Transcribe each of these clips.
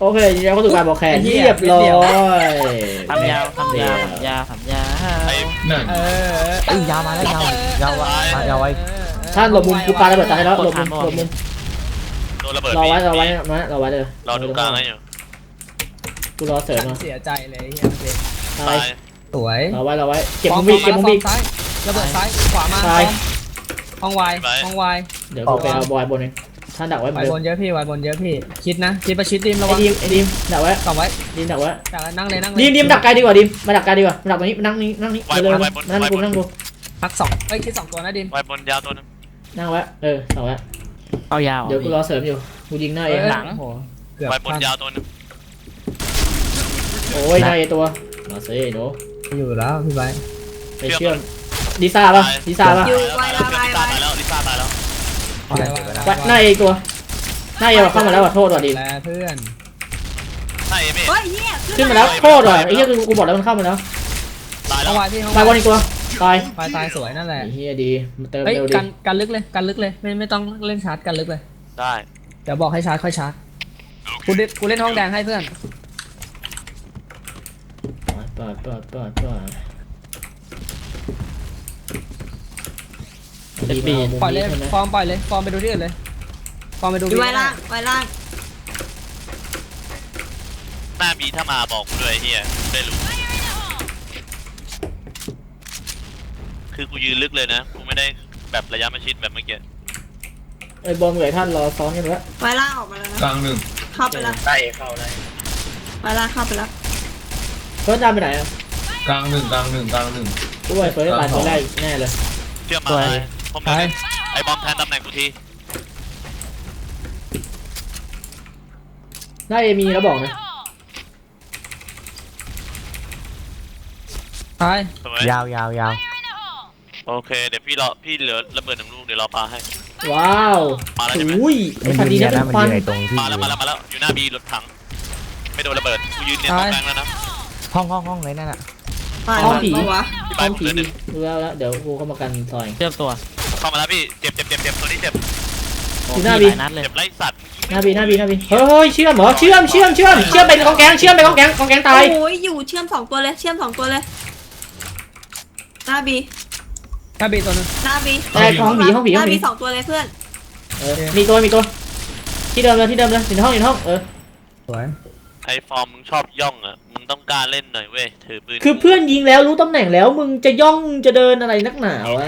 โอเคยินดีต้อนรับเข้าสู่การบอกแคนไอ้เหี้เรียยบร้อยทำยาวทำยาวทำยาวทำยาวไอ้นั่นเออเอ้ยยาวมาแล้วยาวยาวมายาวไว้ท่านหลบมุมกูปาระเบิดตายแล้วหลบมุมหลบมุมโดนระเบิดรอไว้มีรอไว้นะรอไว้เลยรอดูกลางให้อยู่กูรอเสริมฉันมาเสียใจเลยไอ้เหี้ยเจ๊ตาตายยสวยรอไว้รอไว้เก็บฟอมุร์มบีเก็บมุมฟอบีร์ซ้ายระเบิดซ้ายขวามาซ้ายห้องวายห้องวายเดี๋ยวกูไปเอาบอยบนเอง ท่านดักไว้เหมือวานยเดิบมนเยอะพี่วายบนเยอะพี่ คิดนะ คิดประชิดดิมระไอ้วังดีมไอ้ดีมดักไว้กลับไว้ดีมดักไว้จากนั่งเลยนั่งเลยดีมดีมดักไกลดีกว่าดีมมาดักไกลดีกว่ามาดักตรงนี้มานั่งนี่นั่งนี่เร็วๆมานั่งกูนั่งกูพักสองเอ้ยคิดสองตัวนะดิมไว้บนยาวตัวนึงนั่งไว้เออดักไว้เอายาวเดี๋ยวกูรอเสริมอยู่กูยิงหน้าเองเอ้ยหลังโอ้โหเกือบไว้บนพลาดยาวตัวนึงโอ้ยหน้าเอตัวมาสิหนูอยู่แล้วพี่ไบร์ทไปเชื่อมดีซ่าป่ะดีซ่าป่ะอยู่ไว้ไว้ไว้ อะไรวะไว้หน้าเอตัวหน้าเอเข้ามาแล้วว่ะโทษว่ะดีมแลเพื่อนใช่เอมี่เฮ้ยเฮียขึ้นมาแล้วโทษว่ะไอ้เหี้ยกูกูบอกแล้วมันเข้ามาแล้วตายห้แล้อวงวายพี่ห้องตายวาวันยอีกตัวตายวายตายสวยนั่นแหละไอ้เฮียดีมันเติมเฮ้ยเร็วดีกันกันลึกเลยกันลึกเลยไม่ไม่ต้องเล่นชาร์จกันลึกเลยได้เดี๋ยวบอกให้ชาร์จค่อยชาร์จกูเล่นกูเล่นห้องแดงให้เพื่อนปาดปาดปาดปาด เป็นปีนปล่อยเลยฟอร์มปล่อยเลยฟอร์มไปดูที่อื่นเลยฟอร์มไปดูอยู่ที่ไว้ล่างไว้ล่างหน้าบีถ้ามาบอกกูด้วยไอ้เฮียได้รู้ คือกูยืนลึกเลยนะ กูไม่ได้แบบระยะประชิดแบบเมื่อกี้ ไอ้บอลเหนื่อยท่านรอซ้อนกันแล้วไว้ล่างออกมาแล้วนะกลางหนึ่งเข้าไปแล้วได้เข้าได้ไว้ล่างเข้าไปแล้วเฟิร์สดามไปไหนอะกลางหนึ่งกลางหนึ่งกลางหนึ่งกูว่าไอ้เฟิร์สตายตัวแรกแน่เลยเชื่อมาเลย ผมเลยไอ้บอมแทนตำแหน่งกูทีได้เอมีแล้วบอกนะตายสวยยาวยาวยาวโอเค เดี๋ยวพี่รอพี่เหลือระเบิดหนึ่งลูกเดี๋ยวรอปาให้ ว้าวมาแล้วใช่ไหมอุ้ยไอ้มันพันยืดีนนะเนี่ยเป็นะนมันฟันยืนไอ้ตรงที่มาแล้วมาแล้วมาแล้วอยู่หน้าบีรถถัง ไม่โดนระเบิดกูยืนเนี่ยตรงกลางแล้วนะห้องห้องห้องไหนนั่นอะไปห้องผีปะวะพี่ห้บาอยงผมผีเหลือหนึ่งดูแล้วแล้วเดี๋ยวกูเข้ามากันซอยเชื่อมตัว เข้ามาแล้วพี่ เจ็บเจ็บเจ็บเจ็บตัวนี้เจ็บ อยู่หน้าบีหลายนัดเลย เจ็บไล่สัตว์หน้าบีหน้าบีหน้าบีเฮ้ยเชื่อมเหรอเชื่อมเชื่อมเชื่อมเชื่อมไปกองแกงเชื่อมไปกองแกงกองแกงตายโอ้ยอยู่เชื่อมสองตัวเลยเชื่อมสองตัวเลยหน้าบีกระบี่ตัวหนึง หน้าบีแต่ห้องผีห้องผีหห้อน้างผีบีสองตัวเลยเพื่อนเออมีตัวมีตัว ที่เดิมเลยที่เดิมเลยอยู่ในห้องอยู่ในห้องเออสวยไอ้ฟอร์มมึงชอบย่องอะ มึงต้องกล้ารเล่นหน่อยเว้ย ถือปืนคือเพื่อนยิงแล้วรู้ตำแหน่งแล้วมึงจะย่องจะเดินอะไรนักหนาวะ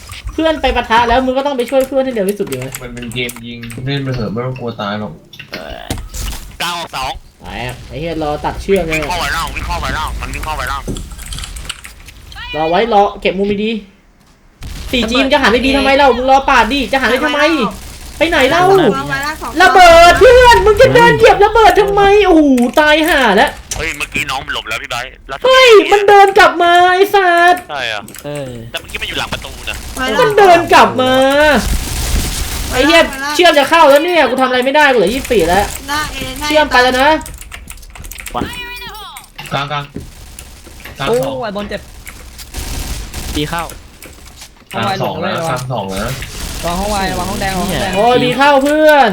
เพื่อนไปปะทะแล้วมึงก็ต้องไปช่วยเพื่อนให้เร็วที่สุดอยู่ไหมมันเป็นเกมยิงเล่นไปเถอะไม่ต้องกลัวตายหรอกกลางออกสองไปอะไอ้เหี้ยรอตัดเชือกเลยวิ่งเข้าไปร่างวิ่งเข้าไปร่างมันวิ่งเข้าไปร่างรอไว้รอเก็บมุมดีๆสี่จีมจะหันไปดีทำไมเรามึงรอปาดดิจะหันไปทำไม ไปไหนเล่าไว้ล่างสองตัวระเบิดเพื่อนมึงจะเดินเหยียบระเบิดทำไมโอ้โหตายห่าแล้ว เฮ้ยเมื่อกี้น้องมันหลบแล้วพี่ไบร์ทแล้วเฮ้ย มันเดินกลับมาไอ้สัตว์ใช่อะเออแต่เมื่อกี้มันอยู่หลังประตูนะไว้มัล่างนเดินกลับมาไอ้เหี้ยเชื่อมจะเข้าแล้วเนี่ยกูทำอะไรไม่ได้กูเหลือยี่สิบสี่แล้วหน้าเอหน้าเชื่อมไปแล้วนะกลางกลางกลางโอ้สองวายบนเจ็บดีเข้า กลางสองแล้วกลางสองแล้ววางห้องวายวางห้องแดงวางห้องแดงโอ้ยบีเข้าเพื่อน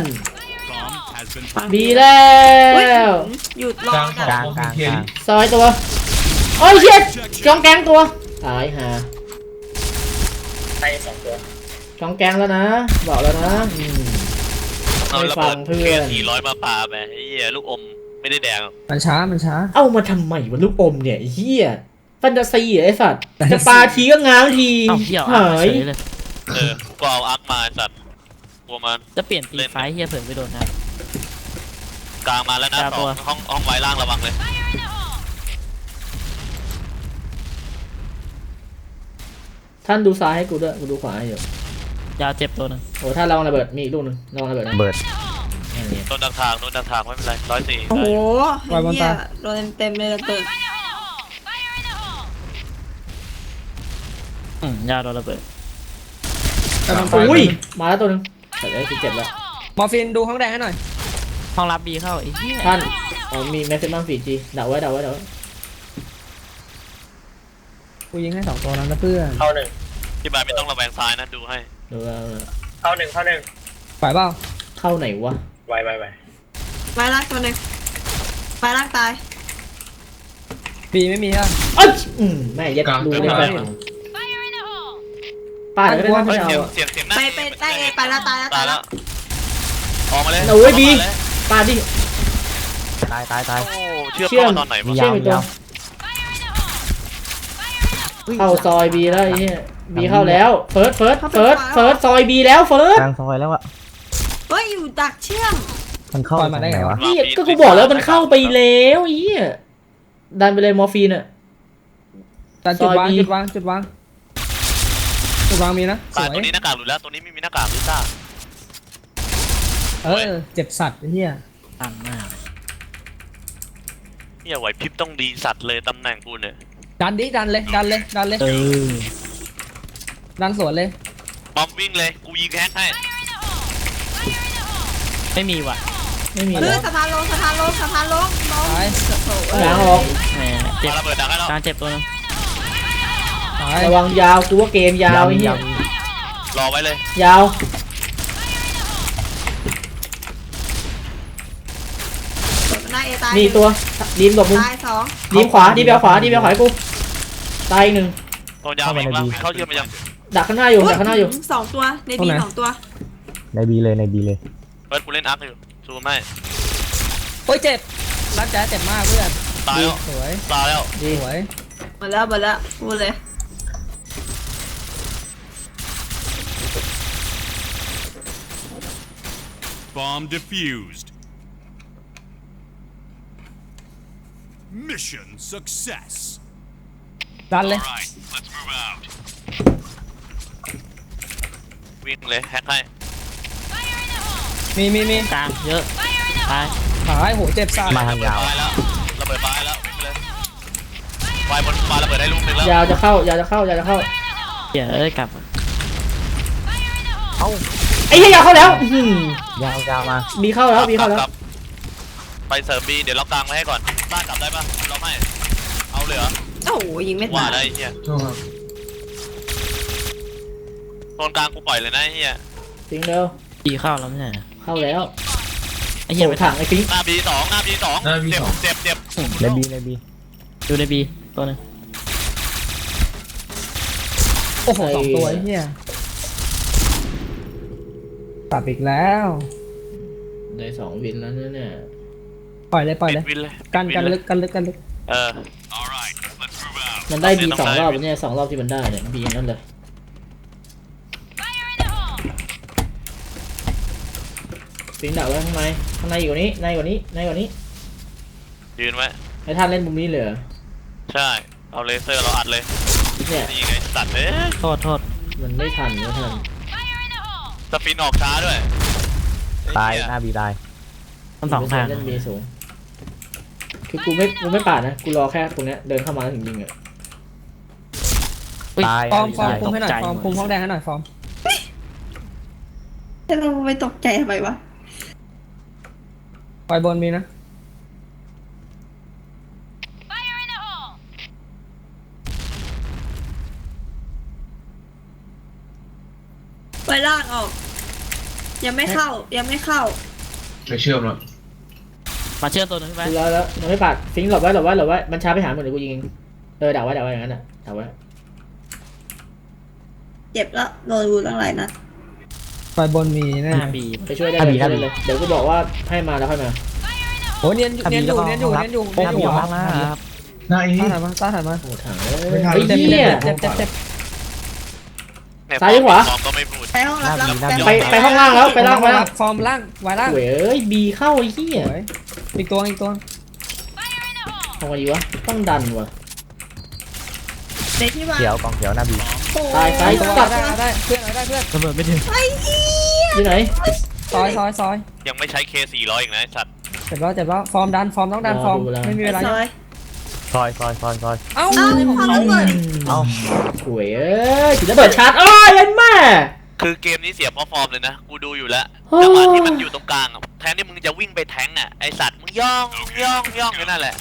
บีแล้อุ๊ยวหยุดรอกลางสกัอนงต้องเคลียร์ดิซอยตัว โอ้ยเช็ดจองแกงตัว ตายห่าใช่สองตัวจองแกงแล้วนะ บอกแล้วนะอืม เอาไม่ระฟัเบิงดเพื่อนเพียสี่ร้อยมาปาไปไอ้เหี้ยลูกอมไม่ได้แดงหรอกมันช้ามันช้า เอามาทำไมวะลูกอมเนี่ยไอ้เฮียแฟนตาซีเหรอไอ้สัตว์ จะปาทีก็ง้างทีเอ้าเหี้ยหาเอายเฉยเลย เออก็เอาอาร์คมาไอ้สัตว์กลัวมันจะเปลี่ยนตีไฟเฮียเผื่อไปโดนนะ กลางมาแล้วนะกลางสตัอวงห้องห้องไว้ล่างระวังเลย ท่านดูซ้ายให้กูด้วยกูดูขวาให้อยู่ยาวเจ็บตัวหนึ่งโอ้ท่านระวังระเบิดมีอีกลูกหนึงระวังระเบิดนะเบิดนี่นี่โดนดักทางโดนดักทางไม่เป็นไรร้อยสี่โอ้โหไว้บนเฮียตาโดนเต็มๆเลยระเบิดอืมยาวโดนระเบิดกำลังไปอุ้ยมาแล้วตัวหนึงแต่เอ้ยสิบเจ็ดแล้วมอร์ฟินดูห้องแดงให้หน่อย ห้องรับบีเข้าไอ้เหี้ยท่านอ๋อมีแมสเซมัม 4G ดักไว้ดักไว้ดักไว้กูยิงให้สองตัวแล้วนะเพื่อนเข้าหนึ่งที่บายไม่ต้องระแวงซ้ายนะดูให้ดูแล้วเข้าหนึ่งเข้าหนึ่งฝ่ายเปล่าเข้าไหนวะไวไวไวไว้ล่างตัวหนึ่งไว้ล่างตายบีไม่มีอะเอ้ยอืมแม่ยัดกลางดูกเลยลางไปกลาง ป้าดก็ได้เฮ้ไม่ยเอาเสียงอะ เสียงเสียงหน้าไปไปได้เอไปแล้วตายแล้วตาตายยแล้แล้ววออกมาเลยโอ้ยบีออกมาเลย ป้าดดิ ตายตายตายโอ้เชื่อมเชื่อม เข้ามาตอนไหนวะเชื่อมอีกตัวเข้าซอยบีแล้วไอ้เหี้ยบีเข้าแล้วเฟิร์สเฟิร์สเฟิร์สเฟิร์สซอยบีแล้วเฟิร์สกลางซอยแล้วอะเฮ้ยอยู่ดักเชื่อมมันเข้าปล่อยมาได้ไงวะ นี่ก็กูบอกแล้วมันเข้าไปแล้วไอ้เหี้ยดันไปเลยมอร์ฟีนอะ แต่จุดวางซอย B จุดวางจุดวางจุดวางมีนะสตายวยตัวนี้หน้ากากหลุดแล้วตัวนี้ไม่มีหน้ากากลิซ่า เออเจ็บสัตว์ไอ้เหี้ยตั้งหน้าเนี่ยไหวพริบต้องดีสัตว์เลยตำแหน่งกูเนี่ยดันดิดันเลยดันเลยดันเลยเออดันสวนเลยบอมวิ่งเลยกูยิงแฮกให้ไม่มีว่ะไม่มีเฮ้แล้ยวสะพานลงสะพานลงสะพานลงลงตายล้างออกแหมเจ็บปาระเบิดดักให้เราการเจ็บตัวหนึงตายระวังยาวกูว่าเกมยาวไอ้เหี้ยรอไว้เลย ยาว หน้า เอตายนี่ตัวดีมหลบมุมตายสองดีมขวาดีมไปเอาขวาดีมไปเอาขวาให้กูตายอีกหนึ่งตัวยาวอีกแล้วเข้าเชื่อมไปยังดักข้างหน้าอยู่ดักข้างหน้าอยู่สองตัวในบีสองตัวในบีเลยในบีเลยเฟิร์สกูเล่นอาร์คอยู่ซูมให้โอ้ยเจ็บรักแจ๊เจ็บมากเพื่อนตายแล้วสวยตายแล้วดีสวยหมดแล้วหมดแล้วพูดเลย Bomb defused. Mission success. ดันเลย All right, let's move out. วิ่งเลยแฮกให้มีมีมีกลางเยอะตายตายโหเจ็บสัตว์มาทางยาวตายแล้วระเบิดตายแล้ววิ่งไปเลยไฟบนปาระเบิดได้ลูกหนึงแล้วยาวจะเข้ายาวจะเข้ายาวจะเข้า เดี๋ยวเอ้ยกลับไอ้เหี้ยยาวเข้าแล้วอื้อหือยาวยาวมาบีเข้าแล้วบีเข้าแล้วกลับไปเสริมบีเดี๋ยวล็อกกลางไว้ให้ก่อน บ้านกลับได้ปะล็อกให้ เอาเลยเหรอโอ้โหยิงไม่ว่าตายได้ไอ้เฮียโทษครับโซนกลางกูปล่อยเลยนะไอ้เฮียฟิงเร็วปีเข้าแล้วไม่ใช่เหรอเข้าแล้วไอ้เหี้ยโอ้ไปถังไอ้ฟิงหน้าบีสองหน้าบีสองเจ็บเจ็บเจ็บในบีในบีดูในบีตัวหนึงโอ้โหสองตัวไอ้เหี้ยตัดอีกแล้ว ได้สองวินแล้วเนี่ย ปล่อยเลยปล่อยเลยวินเลยกันวิกันเลยลึกกันลึกกันลึกเออ All right, let's move out. มันได้บีต้องสองได้รอบเนี่ยสองรอบที่มันได้เนี่ยบีอย่างนั้นเลยฟิงดักไว้ข้างในข้างในอยู่นี้ในกว่านี้ในกว่านี้ยืนไว้ไอ้ท่านเล่นมุมนี้เลยเหรอใช่ เอาเลเซอร์เราอัดเลยเนี่ยนี่ไงสัตว์เอ้ยโทษโทษมันไม่ทันไม่ทันสปินออกช้าด้วย ตายไอ้เหี้หน้าบีตายทั้งสองทางเล่นบีสูง คือกูไม่กูไม่ปาดนะ กูรอแค่ตรงเนี้ยเดินเข้ามาแล้วถึงยิงอะอุ๊ยตายฟอร์มฟอร์มตายคุมให้หน่อยตกใจฟอร์มคุมห้องแดงให้หน่อยฟอร์มแต่เราไปตกใจทำไมวะปล่อยบนมีนะไปล่างออก ยังไม่เข้ายังไม่เข้าไปเชื่อมแล้ว มาเชื่อมตัวหนึงไปกูรอแล้วยังไม่ปาดฟิงหลบไว้หลบไว้หลบไว้มันช้าไปหาหมดเดี๋ยวกูยิงเองเออดักไว้ดักไว้อย่างนั้นอะดักไว้เจ็บแล้วโดนรูตั้งหลายนัดปล่อยบนมีแน่หน้าบี ไปช่วยได้เลยช่วยได้เลยเดี๋ยวกูบอกว่าให้มาแล้วค่อยมาโหเนียนอยู่เนียนอยู่เนียนอยู่เนียนอยู่โอ้เนียนอยู่โหข้างหน้าครับ หน้าอี ต้าถ่ายมาต้าถ่ายมาโอ้ถังไม่ทัน ไอ้เจ็บเหี้ยเจ็บเจ็บเจ็บเนี่ย ซ้ายหรือขวา ฟอร์มก็ไม่พูด ไปห้องรับรับหน้าบีไปไปห้องล่างแล้วไปล่างไปล่างฟอร์มล่างไว้ล่างเว้ยบีเข้าไอ้เหี้ยสวยอีกตัวอีกตัวทำไงดีวะต้องดันวะในที่วางเขียวกองเขียวหน้าบีตายซ้ายตัวตัดได้ได้เพื่อนเอาได้เพื่อนระเบิดไม่ถึงอยู่ไหนซอยซอยซอยยังไม่ใช้ K400 อีกนะไอ้สัตว์เจ็บแล้วเจ็บแล้วฟอร์มดันฟอร์มต้องดันฟอร์มไม่มีเวลาซอย ซอยซอยซอยซอยเอ้าเอ้าพอระเบิดเอ้าหวยเอ้ยถึงระเบิดชาร์จอ้อยยันแม่ คือเกมนี้เสียเพราะฟอร์มเลยนะ กูดูอยู่แล้วโอ้จังหวะที่มันอยู่ตรงกลางอะแทนที่มึงจะวิ่งไปแทงอะ ไอสัตว์มึงย่องย่องย่องอยู่นั่นแหละ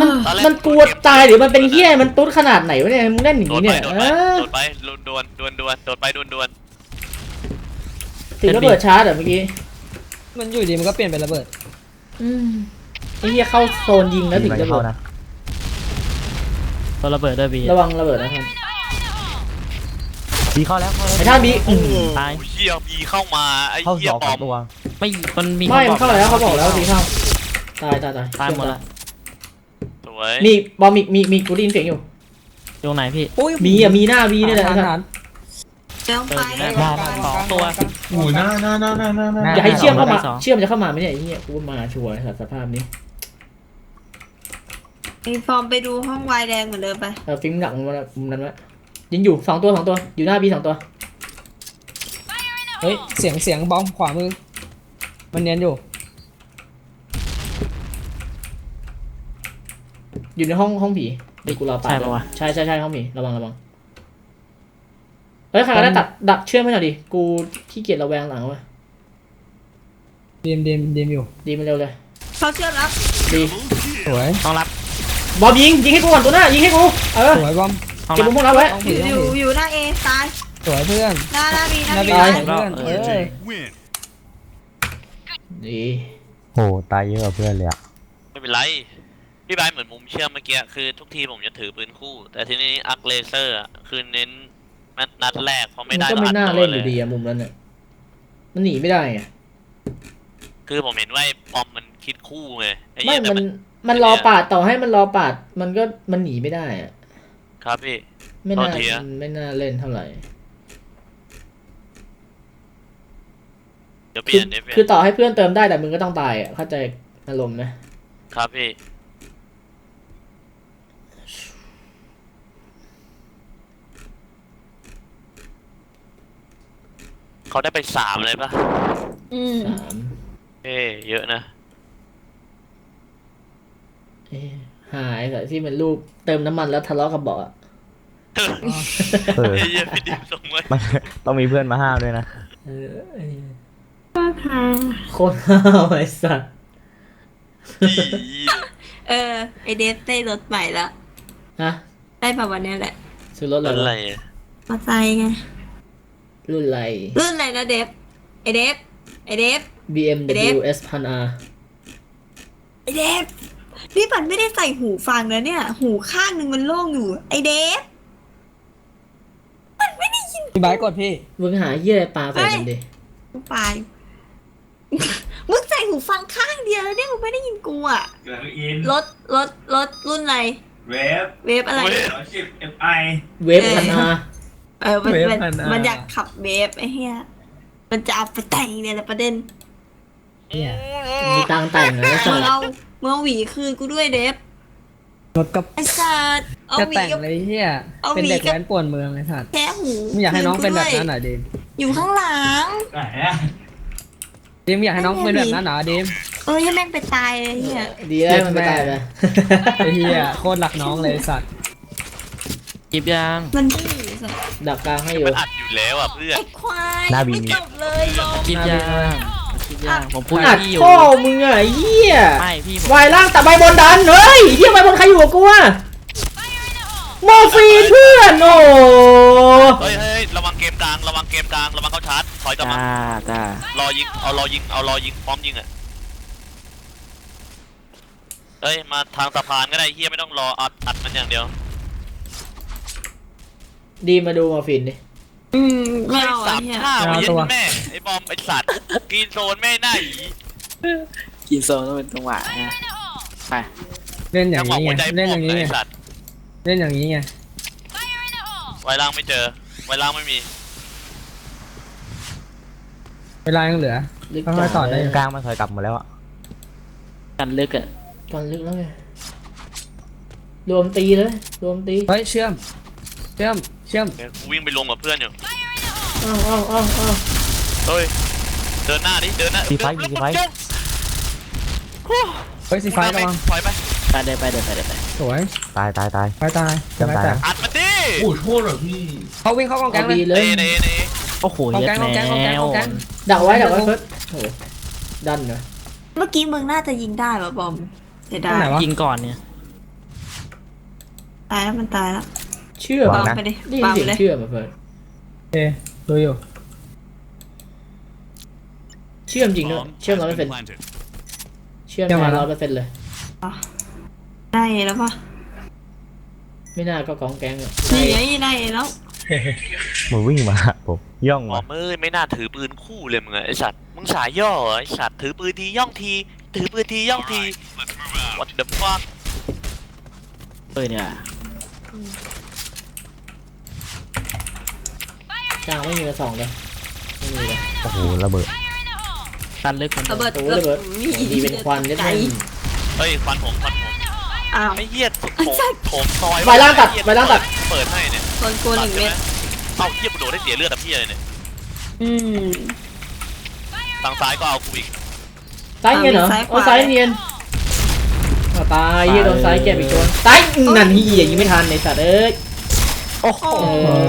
มันตอนแรก มันกลัวตายหรือมันเป็นเหี้ยมันตุ๊ดขนาดไหนวะเนี่ยมึงเล่นอย่างโดนี้นไปเนี่ยโดนเอไปอโดนไปดวนดวนดวนดวนดวนโดนไปดวนดวนถึงระเบิดชาร์จเหรอเมื่อกี้ มันอยู่ดีมันก็เปลี่ยนเป็นระเบิด อืม ไอ้เหี้ยเข้าโซนยิงแล้วถึงบีมันระเข้าเบิดนะตัวระเบิดด้วยบีระวังระเบิดนะครับบีเข้าแล้วเข้าแล้วไอ้ท่านบีอืมตายโอ้ยเฮียบีเข้ามาไอ้เข้าเฮีสยองปลสาอมมตัวไม่มันมีไม่คมันเข้าแล้วเขาบอกแล้วบีเข้าตายตายตายตายหมดละสวยมีบอมมีมีมีกูได้ยินเสียงอยู่อยู่ไหนพี่อุ้ยมีอะมีหน้าบีนี่แหละฐาไอ้นสัตฐานว์แล้วไปเออได้สองตัว โอ้ยหน้าหน้าหน้าหน้าหน้าหน้าอย่าให้เชื่อมเข้ามาสองเชื่อมจะเข้ามาไหมเนี่ยไอ้เหี้ยกูว่ามาชัวร์ไอ้สัตว์สภาพนี้ ไอ้ฟอร์มไปดูห้องวายแดงเหมือนเดิมไปเออฟิล์มหนักมุมนั้นมุมนั้นวะยิงอยู่สองตัวสองตัว อยู่หน้าบีสองตัว เฮ้ย เสียงเสียงบอมขวามือ มันเนียนอยู่ อยู่ในห้องห้องผีเดี๋ยวกูรอปาใช่ปะวะ ใช่ใช่ใช่ห้องผีระวังระวังเฮ้ยใครก็ได้ตัดดักเชื่อมให้หน่อยดิกูขี้เกียจระแวงหลังวะดีมดีมดีมอยู่ดีมันเร็วเลยเขาเชื่อมแล้วดีสวยต้องรับ บอมยิงยิงให้กูก่อนตัวหน้ายิงให้กูเออสวยบอมต้องเก็บรับมุมพวกเราไว้ต้องอผียู่ต้องอยู่ผีอยู่หน้าเอตายสวยเพื่อนหน้าหน้าบีหน้านาบีบีตาย เพื่อนเออ Win. ดีโหตายเยอะกว่าเพื่อนเลยอะไม่เป็นไร พี่บายเหมือนมุมเชื่อมเมื่อกี้คือทุกทีผมจะถือปืนคู่ แต่ทีนี้อักเลเซอร์อะคือเน้นนัดนัดแรกเพราะมัไม่นได้ก็ต้องไม่อัดน่าตัวเล่นอเลยยู่ดีอะมุมนั้นเนี่ยมันหนีไม่ได้ไงคือผมเห็นว่าไอ้ปอมมันคิดคู่ไงไอ้ไม่เหี้ยแต่มัน มันมันรอปาดต่อให้มันรอปาด มันก็มันหนีไม่ได้อะครับพี่ ไม่น่าโทษทีอะ ไม่น่าเล่นเท่าไหร่ เดี๋ยวเปคืลี่อยนเดี๋ยวเปลี่ยคือนต่อให้เพื่อนเติมได้แต่มึงก็ต้องตายอะเข้าใจอารมณ์ไหมครับพี่ เขาได้ไปสามเลยปะอืมสามเอ้เยอะนะ เอ๊ะ หายแต่ที่เป็นรูปเติมน้ำมันแล้วทะเลาะกับเบาะอะเออไอ้เหี้ยพี่ดิมส่งมามันต้องมีเพื่อนมาห้ามด้วยนะ เออไอ้ก็ค่ะโคตรห้าวไอ้สัสพี่เออ ไอเดฟได้รถใหม่ละฮะได้แบบวันเนี้ยแหละซื้อรถรถอะอะไรไรวะอะมอไซค์ไงรุ่นอะไร รุ่นอะไรนะเดฟไอเดฟไอเดฟ BMW S พัน R ไอเดฟ นี่ปันไม่ได้ใส่หูฟังนะเนี่ย หูข้างหนึ่งมันโล่งอยู่ ไอเดฟพี่ไบร์ทกดพี่ มึงหาเยี่ยอะไรปลาใส่มันดิกูไปมึงใส่หูฟังข้างเดียวแล้วเนี่ยมึงไม่ได้ยินกูอะเกิดอินรถรถรถรุ่นอะไร เวฟเวฟอะไรเว้ยสองสิบเอฟไอเวฟพัน R เออมันเวฟมันพันอะมันอยากขับเวฟไอ้เหี้ยมันจะเอาไปแต่งเนี่ยแหละประเด็น เนี่ยมีตังค์แต่งเหรอไอ้สัมึงสเอามึงเอาหวีคืนกูด้วยเดฟรถกับไอ้สัตว์เอาจะหวีแต่งกับ เลยเฮียเอาเป็นเด็กหวีกับแว้นป่วนเมืองไอ้สัตว์แค่หูไม่อยากให้น้องเป็นแบบคืนั้นกูเหรอดีมอยู่ข้างหลัง ไหนอะดีมอยากให้น้องเป็นแบบนั้นเหรอดีมเออให้แม่งไปตายเลยเหี้ยดีแล้วมันไปตายไปไอ้เฮียโคตรรักน้องเลยไอ้สัตว์กิบยางมันดื้อสัตว์ดักกลางให้อยู่มันอัดอยู่แล้วอะเพื่อนไอ้ควายหน้าบี ไม่จบเลยลงกิบยางกิบ ยางผมพูดอัดพี่อยู่พ่อมึงอะไอ้เหี้ยไม่พี่ผมวายล่างแต่ใบบนดันเฮ้ยเหี้ยใบบนใครอยู่กับกูอะมอร์ฟีนเพื่อนโอ้เฮ้ยเฮ้ยระวังเกมกลางระวังเกมกลางระวังเข้าชาร์จถอยกลับจ้ามาจ้ารอยิงเอารอยิงเอารอยิงพร้อมยิงอะเฮ้ยมาทางสะพานก็ได้เฮียไม่ต้องรออัดอัดมันอย่างเดียว ดีมาดูมอร์ฟีนดิ อืมไม่เอาสาอะมเหี้ยข้าวเย็นแม่ไอ้บอมไอ้สัตว์กรีนโซนแม่หน้าหยีกินโซนต้องเป็นจังหวะนะไปเล่นอจัย่างงหวะนี้หัไงวใจเล่นพอวกย่างเลนี้ยไงไอ้สัตว์เล่นอย่างนี้ไงไวล่างไม่เจอไวล่างไม่มีเวลายังเหลือ ลึกค่อยๆต่อได้ กลางมันถอยกลับหมดแล้วอะกันลึกอะตอนลึกแล้วไงรวมตีเลย รวมตี เฮ้ยเชื่อม เชื่อม เชื่อมเดี๋ยวกูวิ่งไปลงกับเพื่อนอยู่ อ้าวอ้าวอ้าวอ้าวเฮ้ย เดินหน้าดิ เดินหน้าสีไฟเดินสีไฟเดินเฮ้ยสีไฟระวังถอยไป ไปเดินไปเดินไปเดินไปสวยตายตายตาย ไฟตายเชื่อมตายไฟนะอัดมันดิโอ้โหโทษเหรอพี่เขาวิ่งเข้ากองแกเอางเลดียเลเนยเนเนโอ้โหเอาเย็ดแก๊งเอาแก๊งเอาแก๊งแนวเอาแก๊งดักไว้ดักไว้เฟิร์สโอ้โหดันนะเมื่อกี้มึงน่าจะยิงได้ป่ะบอมเสียตรดางไหนยวะยิงก่อนเนี่ยตายแล้วมันตายแล้ว เชื่อววางปะไปดิได้ยินวางเสีไปยงเลยเชื่อมาเฟิร์สโอเคดูอยู่เชื่อมจริงด้วย Bomb เชื่อม has ร้อยเปอร์เซ็น been ต์ planted. เชื่อมเชื่อมมาแล้ว ร้อยเปอร์เซ็นต์เลย ได้แล้วปะไม่น่าก็กองแกงอะนี่ไงได้แล้วมันวิ่งมาหาผมย่องหมอมามือไม่น่าถือปืนคู่เลยมึงอะไอสัตว์มึงสายย่อเหรอไอสัตว์ถือปืนทีย่องที ถือปืนทีย่องที Let's move out. what the fuck เลยเนี่ย กลางไม่มีกระสองเลยไม่มีเลยโอ้โหระเบิดตันลึกมันระเบิดโอ้ระเบิดมีดีเป็นควันเล็ดไกลแม่งเฮ้ยควันผมควันผมอ้าวไอ้เหี้ยโถมโถมซอยไฟล่างตัดอ้เหี้ยไฟล่างตัดเปิดให้เนี่ยโดนกูหนึ่งเม็ดเอ้าเหี้ยกูโดดได้เสียเลือดอะพี่เลยเนี่ยอืมทางซ้ายก็เอากูอีกซ้ายเนียนเหรอซ้ายขโอ้วาซ้ายเนียนเอาตายเฮียโดนซ้ายเก็บอีกตัวซ้ายนั่นเฮียยิงไม่ทันในสัตว์เอ้ยโอ้โห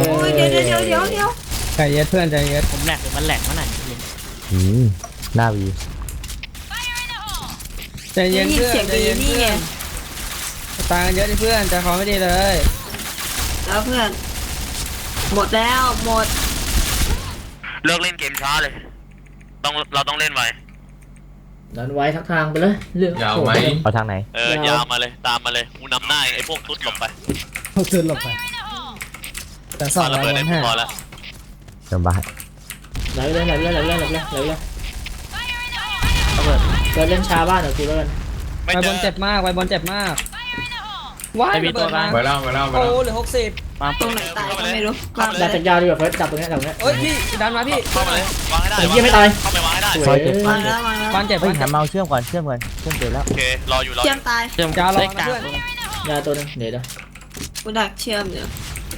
โอ้ยเดี๋ยวเดี๋ยวเดี๋ยวเดี๋ยวเดี๋ยว ใจเย็นเพื่อนใจเย็นผมแหลกหรือมันแหลกมันไหนอืมหน้าวีใจเย็นได้ยินเพื่อนเสียงใจดีเย็นนี่เพื่ไงอนตายกันเยอะดิเพื่อนใจคอไม่ดีเลย แล้วเพื่อน หมดแล้วหมด เลิกเล่นเกมช้าเลย ต้องเราต้องเล่นไวดันไว้ทักทางไปเลยเรื่องยาวไหมเอาทางไหน เออยาวมาเลยตามมาเลยกูนำหน้าไอ้พวกตุ๊ดหลบไปเอาคืนหลบไปแต่สองมาระร้อยเบิดบในนพวห้ากพอแล้ว เดินบ้านไหลไปเลยไหลไปเลยไหลไปเลยไหลไปเลยไหลไปเลยระเบิดเกิดเล่นช้าบ้านเดี๋ยวกูแล้วกันไม่ไปเจบอนเจ็บมากไปบนเจ็บมากว้ายไอ้มีระเบิตัวดบ้ามาไว้เล่าไว้เล่าไว้โอ้เล่าเหลือหกสิบตรงไหนตายก็ไม่รู้วางดันเลสัยญญาณดีกว่าเฟิร์สดับตรงเนี้ยดับตรงเนี้ย เอ้ยพี่ดันมาพี่เข้ามาเลยวางให้ได้ไอ้เหี้ยไม่ตาย เข้าไปวางให้ได้สวยวางแล้ววางแล้วฟันเจ็บเฮ้ยฟันหัเจ็นบมาเอาเชื่อมก่อนเชื่อมก่อนเชื่อมเสร็จแล้วโอเครออยู่รออเชื่อมยู่ตาย เชื่อมจ้ารอได้นะกลางเพื่อนยาตัวหนึงเดี๋ยวเดี๋ยว กูดักเชื่อมเดี๋ยว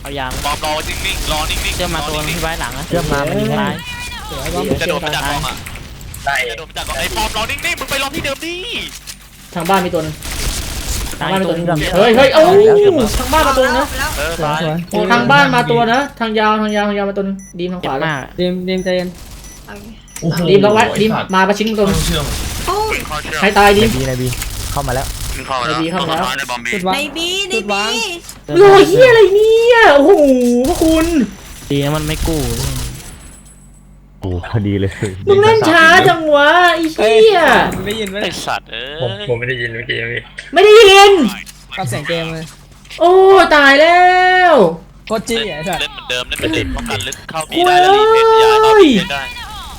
เอายางบอมรอนิ่งๆรอนิ่งๆเชื่อมมารตัวนิ่งที่ไว้หลังนะเชื่อมมามันยิงให้ซ้ายสวยบอมๆจะโดดมาจากกองอะจะโดดมาจากกองไอ้ปอมรอนิ่งๆมึงไปรอที่เดิมดิทางบ้านมีตัวหนึงทางตายบ้านมีตัตัววหนึงนี้เฮ้ยเฮ้ยเอ้าทางบ้านมาตัวนึงนะแล้วเออสวยซ้ายสวยโอ้ทางบ้านมาตัวนะ ทางยาวทางยาวทางยาวมาตัวหนึงดีมทางขเจ็บวาเลยมากดีมดีมใจเย็นโอเคโอ้โหดีมเราไว้ดีมอ้สัตว์มาประชิดตัวหนึงต้องเชื่อมโอ้ยเข้าเชื่อมใครตายดีในมบีในบีเข้ามาแล้วเข้ามาแล้วในบีเข้ามาแล้วตัวสุดท้ายในบอมบีจุดวาง ในบีในจุดบีวางโลเฮียอะไรเนี่ยโอ้โหพระคุณดีนะมันไม่กู้ โอ้พอดีเลยมึงเล่นช้าจังวะไอ้เหี้ยได้ยินไหมไอสัตว์เอ้ยผมไม่ได้ยินเมื่อกี้พี่ไม่ได้ยินกับเสียงเกมเลยโอ้ตายแล้วโคตรจี้ไอ้สัสเล่นเหมือนเดิมเล่นเหมือนเดิมป้องกันลึกเข้าบีได้แล้วรีเพย์ย้ายต่อบีได้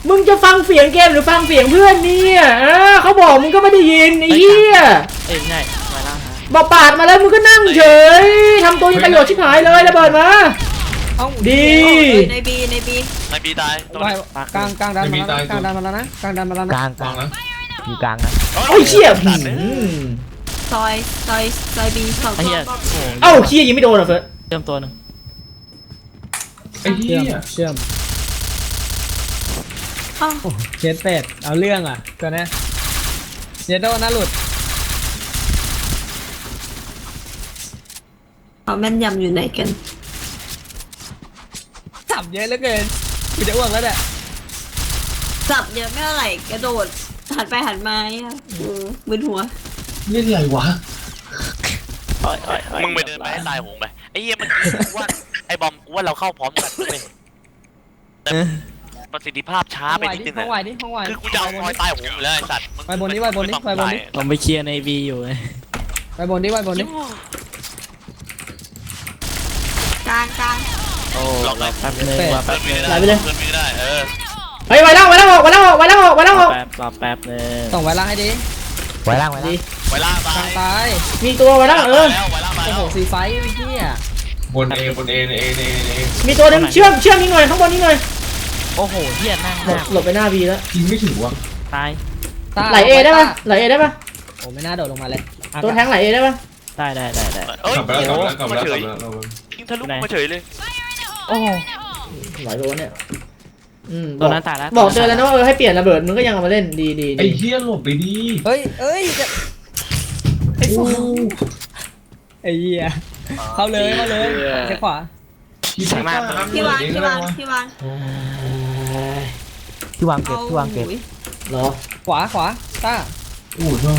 มึงจะฟังเสียงเกมหรือฟังเสียงเพื่อนเนี่ยเออเขาบอกมึงก็ไม่ได้ยินไอ้เหี้ยเอ้ยไม่ใช่ไว้ล่างฮะบอกปาดมาแล้วมึงก็นั่งเฉยทำตัวมีประโยชน์ชิบหายเลยระเบิดมา เอ้าดี ในบีในบีในบีตายตัวไปกลางกลางดันมาแล้วนะกลางดันมาแล้วนะกลางดันมาแล้วกนะลางกวาลางงนะอยู่กลางนะโอ้ยเชี่ยสัตว์เอ้อืยมซอยซอยซอยบีสองไอ้ตัวเหี้ยก็โอ้โหเอ้าเชี่ยยิงไม่โดนเหรอเฟิร์สเชื่อมตัวหนึงไอ้เหี้เชื่อมยเชื่อมอ้าวโอ้เคสเป็ดเอาเรื่องอะตัวเนี้ยเยโดน่าหลุด เอาแม่นยำอยู่ไหนกันจับเยอะเหลือเกินกูจะอ้วกแล้วเนี่ยจับเยอะไม่เท่าไหร่กระโดดหันไปหันมาอะโอ้มึนหัว เล่นอะไรวะโอ้ยโอ้ยโอ้ยมึงไปเดินไปให้ตายโหงไปไอ้เหี้ยมันกูว่าไอ้บอมกูว่าเราเข้าพร้อมกันเลยแต่ประสิทธิภาพช้าห้องไปไหวนิดดินึงห้องไหวอะดิห้องไหวคือกูจะเอาซอยตายโหงอยู่แล้วไอ้สัตว์มึงไปบนนี้ไปบนนี้ม่ต้องไปบนนี้ตายผมไปเคลียร์ในบีอยู่เลยไปบนนี้ไปบนนี้ กลางกลางโอ้รอแป๊บนึงรอเพื่แป๊อนบมีนึงได้ไหลไปเลย เพื่อนมีได้เออเฮ้ยไว้ล่างไว้ล่างออกไว้ล่างออกไว้ล่างออกไว้ล่างรอออกแป๊บรอแป๊บนึงส่งไว้ล่างให้ดีไว้ล่างไว้ล่างดีไว้ล่างตากลางยตายมีตัวไว้ล่างเออ แล้วไว้ล่างตายโอ้แล้โหวสีไฟไอ้เหี้ยบนเอบนเอเอเอเอมีตัวหนึงเชื่อมเชื่อมนิดหน่อยข้างบนนิดหน่อยโอ้โหเฮียนั่งหลบหน้าหลบไปหน้าบีแล้ว ยิงไม่ถึงวะตาย ตาไหลเอได้ปะไหลเอได้ปะโอ้ไม่น่าโดดลงมาเลยอะตัวแทงไหลเอได้ปะ ได้ได้ได้ได้ เอ้ยกลับไปแล้วโอ้กลับโหไปมาแล้วกลับเฉไปยแล้วกลับไปแล้วยิงทะลุมาเฉยเลย โอ้โหไหลโดนเนี่ย อืมบตัวอกนั้นตายแล้วบอกเตือนแล้วนะว่าเออให้เปลี่ยนระเบิดมึงก็ยังเอามาเล่นดีดีไอ้ดีเหี้ยหลบไปดีเฮ้ยเอ้ยจะไอ้ฟูไอ้เหี้ยเข้าเลยเข้าเลยเช็คขวาที่ไหนมากที่วางที่วางที่วางที่วางเก็บที่วางเก็บโอ้ยเหรอขวาขวาตาโอ้โหไอ้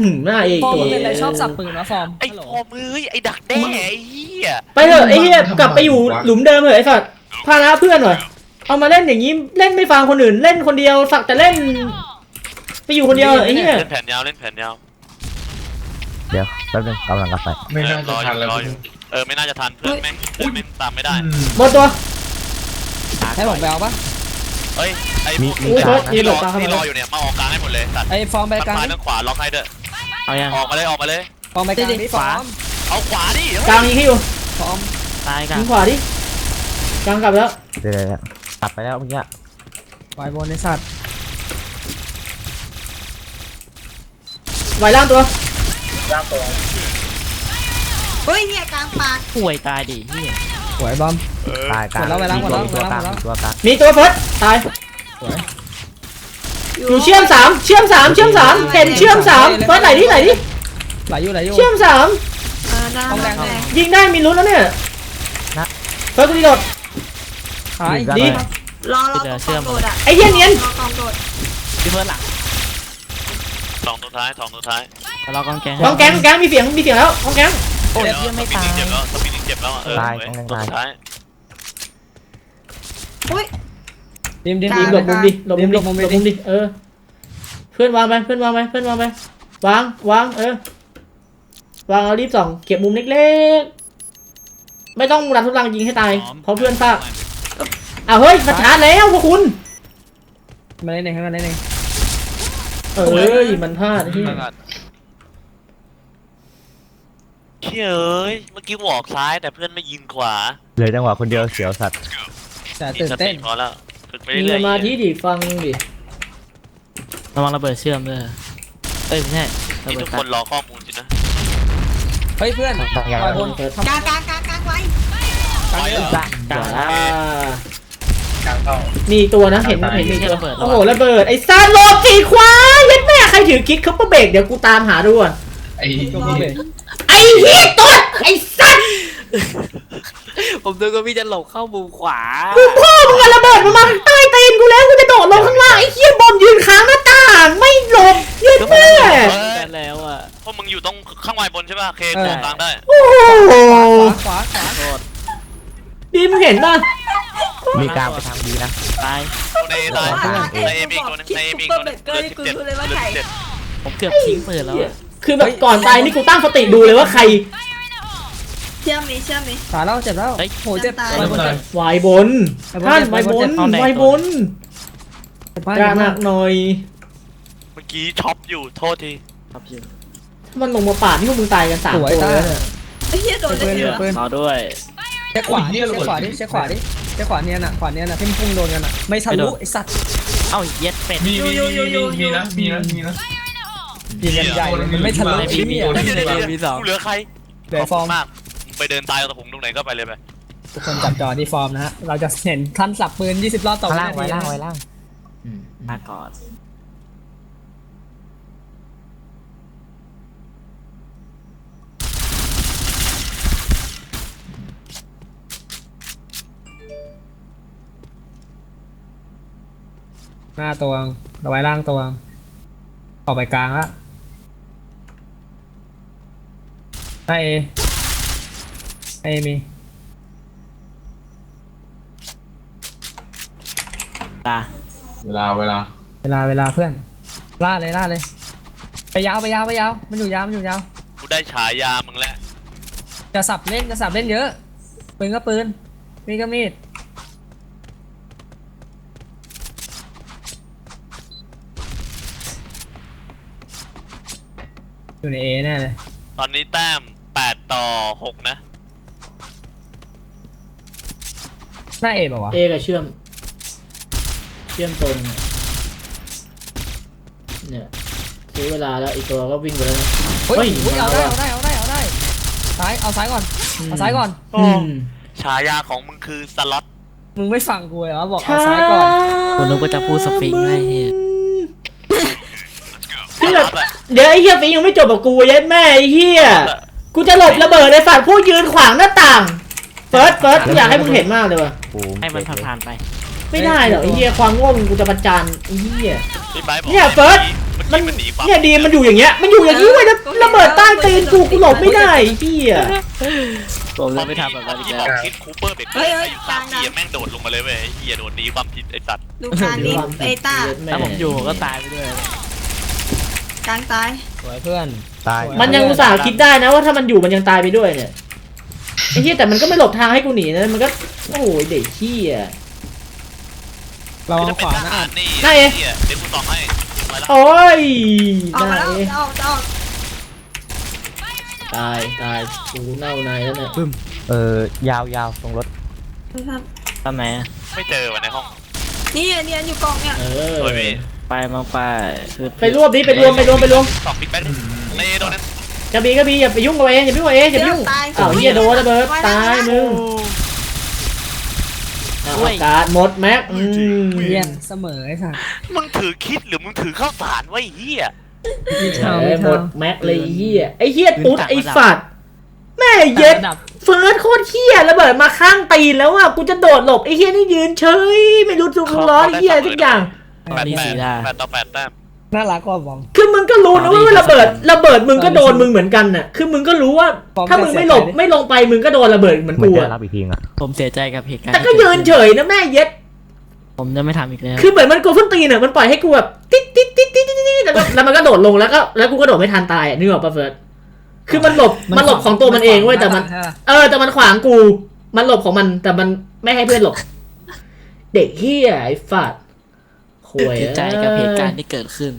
เหี้ยอืมหน้าเอกฟอร์มตัวมันเป็นอะไรชอบสับปืนวะฟอร์มไอ้ฮัลโหล พอมือไอ้ดักแด้ไอ้เหี้ยไปเถอะไอ้เหี้ยกลับไปอยู่หลุมเดิมเถอะไอ้สัตว์พานะเพื่อนหน่อย เอามาเล่นอย่างนี้เล่นไม่ฟังคนอื่น เล่นคนเดียวสักแต่เล่น ไปอยู่คนเดียวเหรอไอ้เหี้ยเล่นแผนยาวเล่นแผนยาว เดี๋ยวแป๊บนึงกำลังกลับไป ไม่น่าจะทันแล้วรออยู่ เออไม่น่าจะทันเพื่อนแม่งเพื่อนแม่งตามไม่ได้อืมหมดตัว ให้ผมไปเอาปะเฮ้ยไอ้พมีวกมีอุ้ยกโทลางษนะนี่ที่หลรอบตาเข้าที่มารออยู่เนี่ยมาออกกลางให้หมดเลยตัดไอ้ฟอร์มไปทางกลางซ้ายดิทางขวาล็อกให้ด้วย เอายังออกมาเลยออกมาเลย ฟอร์มไปกลางดิฟอร์มเอาขวาดิกลางยิงให้อยู่ฟอร์มตายกันยิงขวาดิกลางกลับแล้วเดี๋ยวเดี๋ยวเดี๋ยวกลับไปแล้วเมื่อกี้วายบนในสัตว์ไหวล่างตัวเฮ้ยเนี่ยกลางปากป่วยตายดิเฮียสวยบอม ตายกลางหมดแล้วไปแล้วมีตัวหมมีดตัวแล้วกลางหมดแล้วมีตัวกลางมีตัวเฟิร์สตายสวย อยู่เชื่อมสามเชื่อมสามเชื่อมสามเห็นเชื่อมสามเฟิร์สไหนดิไหนดิไหลอยู่ไหลอยู่ เชื่อมสามเออหน้าต้องแดงแดง ยิงได้มีลุ้นแล้วเนี่ยเฟิร์สกูดีโดด หายดี รอรอตัวกองโดดอะไอ้เหี้ยเนียน รอกองโดดพี่เพื่อนหลังสองตัวท้ายสองตัวท้ายแต่เรากองแกงกองแก๊งแก๊งมีเสียงมีเสียงแล้วกองแก๊งโอ้ยเฮียไม่ตาย เจ็บแล้วสปินเจ็บแล้วเออตัวท้ายอุ้ย ดิมดิมดิดิมมหลบมุมดิหลบมุมดิหลบมุมหไปลบดิมุมดิเออ เพื่อนวางไปเพื่อนวางไปเพื่อนวางไปวางวางเออ วางเอารีบส่องเก็บมุมเล็กๆ ไม่ต้องรันทุลังยิงให้ตายเพราะเพื่อนทราบอ้าวเฮ้ยมาชาร์จแล้วพวกคุณ มาเล่นเองให้มาเล่นเองเอ้ยมันพลาดที่เชี่ยเอ้ยเมื่อกี้กูออกซ้ายแต่เพื่อนไม่ยิงขวาเหลือจังหวะคนเดียวเสียวสัตว์แต่มีตื่นสเต้ตินพอแล้ว ฝึกไปมีเรื่สอยมาธิดิฟังดิ ระวังระเบิดเชื่อมด้วยเอ้ยไม่ใช่ระนี่เบิทุดกตัคดนรอข้อมูลจริงนะเฮ้ยเพื่อนต่างอย่างวายบนเปิดกลางกลางกลางกลางไว้กลางเยอะกลางกลางอ่ามีอีกตัวนะเห็นเห็นมีตัวระเบิดโอ้โหระเบิดไอ้ซาโลจีควายยัดแม่ใครถือกิ๊กเขาประเบรกเดี๋ยวกูตามหาดูก่อนไอ้ก็มาเบรกไอ้เหี้ยตุ๊ดไอ้สัตว์ ผมดูว่าพี่จะหลบเข้ามุมขวา พ่อมึงอาระเบิดมามาใต้ตีนกูแล้วกูจะโดดลงข้างล่างไอ้เหี้ยบอมยืนค้างหน้าต่างไม่หลบยัดแม่กันแล้วอะพวกมึงอยู่ตรงข้างวายบนใช่ป่ะเคตรงกลางได้ โอ้โหขวาขวาโทษดีมึงเห็นป่ะมีกลางไปทางดีนะ ตาย ในตายกลางในเอมีตัวนึงในเอมีตัวนึงเหลือสิบเจ็ดเหลือสิบเจ็ดผมเกือบทิ้งปืนแล้วอะคือแบบก่อนตายนี่กูตั้งสติดูเลยว่าใคร เชื่อมมีเชื่อมมีขาแล้วเจ็บแล้วโหเจ็บตายวายบนเจ็บ วายบนท่านวายบนวายบนเจ็บมากกเจ็ล้าบหมานักกหน่อย เมื่อกี้ช็อปอยู่โทษที ครับพี่ถ้ามันลงมาปาดนี่พวกมึงตายกันสามสวยตัวตาแล้วเนี่ยไอ้เหี้ยโดนเจ็บเลยปืนเจ็บปืนรอด้วย เช็คขวาดิเช็คขวาดิเช็คขวาดิเช็คขวาเนียนอะขวาเนียนอะที่มันพุ่งโดนกันอะไม่ทะลุไอ้สัตว์เอ้าเย็ดเป็ด มีมีมีมีมีนะมีนะมีนะ ยิงกันใหญ่เลยมันไม่ทะลุในไอ้บีมีเหี้ยในบีมีสอง กูเหลือใครเดี๋ยวฟอร์มมาก ไปเดินตายกับผมตรงไหนก็ไปเลยไปทุกคนจับจอที่ฟอร์มนะฮะ เราจะเห็นท่านสับปืน 20 รอบต่อข้างวิล่างนาไว้ทีล่างนะไว้ล่างมาก่อนหน้าตัวเราไว้ล่างตัวออกไปกลางละหน้าเอ เอมีตาเวลาเวลาเวลาเวลาเพื่อนล่าเลยล่าเลย ไปยาวไปยาวไปยาวมันอยู่ยาวมันอยู่ยาวกูได้ฉายามึงแล้วจะสับเล่นจะสับเล่นเยอะปืนก็ปืนมีดก็มีดอยู่ในเอแน่เลยตอนนี้แต้ม 8 ต่อ 6 นะ หน้าเอป่าวะเอกับเชื่อม เชื่อมตรงเนี่ยซื้อเวลาแล้วอีกตัวก็วิ่งไปแล้วนะเฮ้ยเฮ้ยเฮ้ยเอาได้มาเอาแล้วได้เอาได้เอาได้ซ้ายเอาซ้ายก่อนเอาซ้ายก่อนอืมฉายาของมึงคือสล็อตมึงไม่ฟังกูเหรอบอกเอาซ้ายก่อนคุณนึกว่าจะพูดสปริงให้เฮียคือแบบเดี๋ยวไอ้เหี้ยฟิงยังไม่จบกับกูยัดแม่ไอ้เหี้ยกูจะหลบระเบิดไอ้สัตว์ผู้ยืนขวางหน้าต่างเฟิร์สเฟิร์สกูอยากให้มึงเห็นมากเลยว่ะ ปูให้มันผ่านๆไป ไม่ได้หรอกไอ้เหี้ยความโง่มึงกูจะประจานไอ้เหี้ย พี่ไบร์ทบอกเนี่ยเฟิร์ส มัมันนมันหนีปั๊บเนี่ยดีมันอยู่อย่างเงี้ย มันอยู่อย่างนี้ไว้ยแล้วระเบิดใต้ตีนกูกูหลบไม่ได้ไอ้เหี้ยผมเลยไม่ทำแบบนั้นอีกที่แล้บวอกคิดคูเปอร์เบรกเกอร์อายุสามปีแม่งโดดลงมาเลยเว้ยไอ้เฮียโดนดีความผิดไอ้สัตว์ดูกลางดิเอต้าถ้าผมอยู่ผมก็ตายไปด้วยกลางตายสวยเพื่อน ตายมันยังอุตส่าห์คิดได้นะว่าถ้ามันอยู่มันยังตายไปด้วยเนี่ย ไอ้เหี้ยแต่มันก็ไม่หลบทางให้กูหนีนะมันก็โอ้ยเด็กขี้อะ เราคือเอาถ้าเป็นทขวานะหาอัรดนี่ได้เองเฮียเดี๋ยวกูสองให้ไปละโอ้ยออกมาแล้วได้จะออกจะออกตายตายกูเน่าในแล้วเนี่ยเออยาวยาวตรงรถทำไหนอะไม่เจอวะในห้องนี่เนียนอยู่กล่องเนี่ยเออโดยพี่ไปมาไปคือไปรวบดิไปรวมไปรวมไปรวมสองบิ๊กแบงในโดนนั้น กระบี่กระบี่อย่าไปยุ่งกับเองอย่าไปยุ่งกับเองอย่าไปยุ่งตายอ้าวเหี้ยโดนระเบิดตายมึงอ้าวอากาศหมดแม็กอืมเยี่ยมเสมอไอ้สัสมึงถือคิดหรือมึงถือข้าวสารไว้ไอ้เฮียมีเท่าเอ้มียหมเท่าดแม็กเลยไอ้เหี้ยไอ้เหี้ยตุ๊ดไอ้ฝัดแม่เย็ด ระดับเฟิร์สโคตรเหี้ยระเบิดมาข้างตีนแล้วอะกูจะโดดหลบไอ้เหี้ยนี่ยืนเฉยไม่รู้จุกร้อนไอ้เหี้ยทุกอย่าง แปดแปดแปดต่อแปดแต้ม น่ารักกว่าบอม คือมึงก็รู้นะว่าระเบิดระเบิดมึงก็โดนมึงเหมือนกันน่ะ คือมึงก็รู้ว่าบอกถ้ามึงไม่หลบเสียใจดิไม่ลงไปมึงก็โดนระเบิดเหมือนเหมือนกูจะอะรับอีกทีอะผมเสียใจกับเหตุการณ์แต่ก็ยืนเฉยนะแม่เย็ด ผมจะไม่ทำอีกแล้ว คือเหมือนมันกลัวส้นตีนอะมันปล่อยให้กูแบบติ๊ดติ๊ดติ๊ดติ๊ดติ๊ดติ๊ดแล้วก็แล้วมันก็โดดลงแล้วก็แล้วกูก็โดดไม่ทันตายอะนึกออกปะเฟิร์สคือมันหลบมันหลบของตัวมันเองเว้ยแต่มันใช่ปะเออ แต่มันขวางกู มันหลบของมันแต่มันไม่ให้เพื่อนหลบ เด็กเฮียไอ้ฝัด ข่วยเสียใจกับเหตุการณ์ที่เกิดขึ้น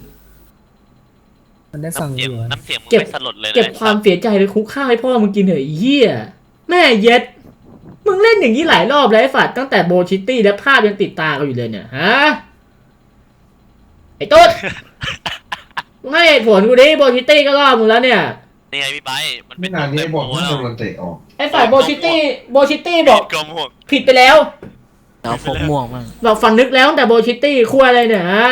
มันได้สั่งน้ำอเสียงยู่อะน้ำเสียงมึงไม่สลดเลยนะเก็บความเสียใจไปคุกข้าวให้พ่อมึงกินเถอะไอ้เฮียแม่เย็ด มึงเล่นอย่างนี้หลายรอบแล้วไอ้ฝัดตั้งแต่โบชิตี้แล้วภาพยังติดตากันอยู่เลยเนี่ยฮะไอ้ตุ๊ดมึงให้เหตุผลกูดิโบชิตี้ก็รอบมึงแล้วเนี่ยนี่ไงพี่ไบร์ทมันเป็ไม่นนานนี้เต็มบอกหัวว่าแล้วโดนเตะออกไอ้ฝ่ายโบชิตี้โบชิตี้บอกกลมหัวผิดไปแล้ว แล้วพกม่วงมั่งบอกฟังนึกแล้วตั้งแต่โบชิตี้คั่วอะไรเนี่ยฮะ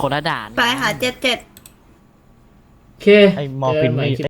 คนละด่าน ไปหาเจ็ดเจ็ด โอเค ไอ้มอร์ฟินเจอใหนี่คลิป